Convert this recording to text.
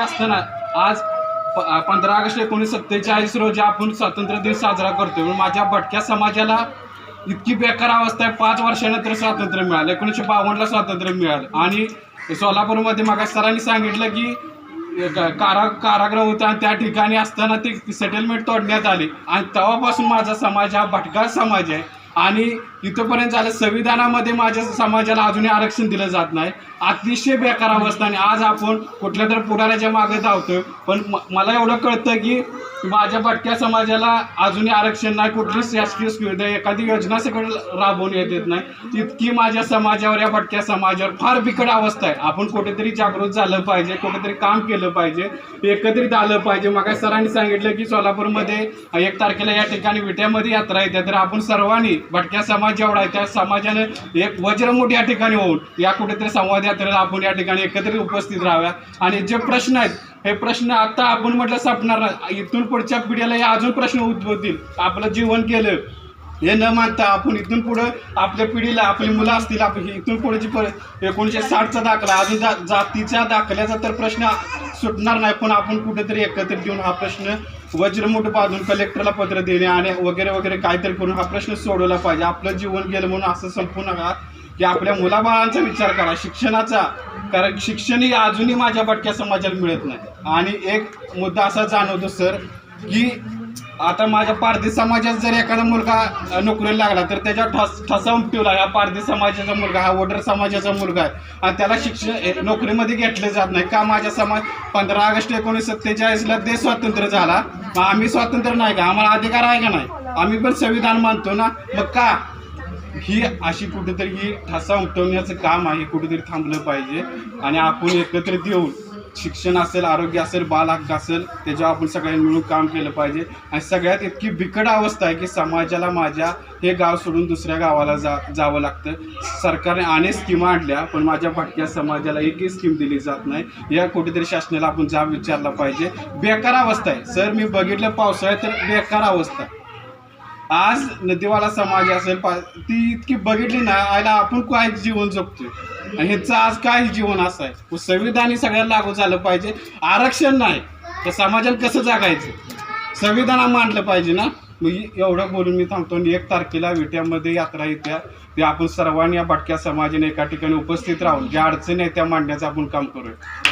असताना आज प- पंधरा ऑगस्ट एकोणीसशे सत्तेचाळीस रोजी आपण स्वातंत्र्य दिन साजरा करतोय. म्हणून माझ्या भटक्या समाजाला इतकी बेकार अवस्था आहे. पाच वर्षानंतर स्वातंत्र्य मिळालं. एकोणीसशे बावन्नला स्वातंत्र्य मिळालं. आणि सोलापूरमध्ये मागा सरांनी सांगितलं की कारा कारागृह होतं आणि त्या ठिकाणी असताना ते सेटलमेंट तोडण्यात आली. आणि तेव्हापासून माझा समाज हा भटका समाज आहे. आणि इथंपर्यंत झालं संविधानामध्ये माझ्या समाजाला अजूनही आरक्षण दिलं जात नाही. अतिशय बेकार अवस्था आणि आज आपण कुठल्या तर पुढाऱ्याच्या मागे धावतोय. पण मला एवढं कळतं की माझ्या भटक्या समाजाला अजूनही आरक्षण नाही. कुठलीच शासकीय सुविधा एखादी योजना सगळं राबवून येत येत नाही. इतकी माझ्या समाजावर या भटक्या समाजावर फार बिकट अवस्था आहे. आपण कुठेतरी जागृत झालं पाहिजे कुठेतरी काम केलं पाहिजे एकत्रित आलं पाहिजे. मग सरांनी सांगितलं की सोलापूरमध्ये एक तारखेला या ठिकाणी विट्यामध्ये यात्रा येते. तर आपण सर्वांनी भटक्या समाज जेवढा आहे त्या समाजाने एक वज्रमूठ या ठिकाणी होऊन या कुठेतरी संवाद यात्रेला आपण या ठिकाणी एकत्रित उपस्थित राहाव्या आणि जे प्रश्न आहेत हे प्रश्न आता आपण म्हटलं संपणार नाही. इथून पुढच्या पिढीला हे अजून प्रश्न उद्भवतील. आपलं जीवन केलं हे न मानता आपण इथून पुढं आपल्या पिढीला आपली मुलं असतील आपण इथून पुढेची पर एकोणीसशे साठचा दाखला अजून जा जातीच्या दाखल्याचा तर प्रश्न सुटणार नाही. पण आपण कुठेतरी एकत्रित येऊन हा प्रश्न वज्रमुठ बांधून कलेक्टरला पत्र देणे आणि वगैरे वगैरे काहीतरी करून हा प्रश्न सोडवला पाहिजे. आपलं जीवन गेलं म्हणून असं संपू नका. की आपल्या मुलाबाळांचा विचार करा शिक्षणाचा. कारण शिक्षण ही अजूनही माझ्या भटक्या समाजाला मिळत नाही. आणि एक मुद्दा असा जाणवतो सर की आता माझ्या पारधी समाजात जर एखादा मुलगा नोकरीला लागला तर त्याच्या ठस ठसा उमटवला हा पारधी समाजाचा मुलगा हा वडर समाजाचा मुलगा आहे. आणि त्याला शिक्षण नोकरीमध्ये घेतलं जात नाही. का माझ्या समाज पंधरा ऑगस्ट एकोणीसशे सत्तेचाळीसला देश स्वातंत्र्य झाला? मग आम्ही स्वातंत्र्य नाही का? आम्हाला अधिकार आहे का नाही? आम्ही पण संविधान मानतो ना. मग का? ही अशी कुठेतरी ही ठसा उमटवण्याचं काम आहे कुठेतरी थांबलं पाहिजे. आणि आपण एकत्रित येऊन शिक्षण असेल आरोग्य असेल बालहक्क असेल त्याच्यावर आपण सगळ्यांनी मिळून काम केलं पाहिजे. आणि सगळ्यात इतकी बिकट अवस्था आहे की समाजाला माझ्या हे गाव सोडून दुसऱ्या गावाला जा जावं लागतं. सरकारने अनेक स्कीमा आणल्या पण माझ्या भटक्या समाजाला एकही स्कीम दिली जात नाही. या कुठेतरी शासनाला आपण जाब विचारला पाहिजे. बेकार अवस्था आहे. सर मी बघितलं पावसाळ्यात तर बेकार अवस्था. आहे आज नदीवाला समाज असेल पा ती इतकी बघितली ना आयला आपण काय जीवन जगतोय? आणि ह्याचं आज काय जीवन असं आहे संविधान हे सगळ्याला लागू झालं पाहिजे. आरक्षण नाही तर समाजाला कसं जगायचं? संविधान मांडलं पाहिजे ना? मग एवढं बोलून मी थांबतो. आणि एक तारखेला विट्यामध्ये यात्रा येत्या. ते आपण सर्वांनी या भटक्या समाजाने एका ठिकाणी उपस्थित राहून ज्या अडचणी आहेत त्या मांडण्याचं आपण काम करूया.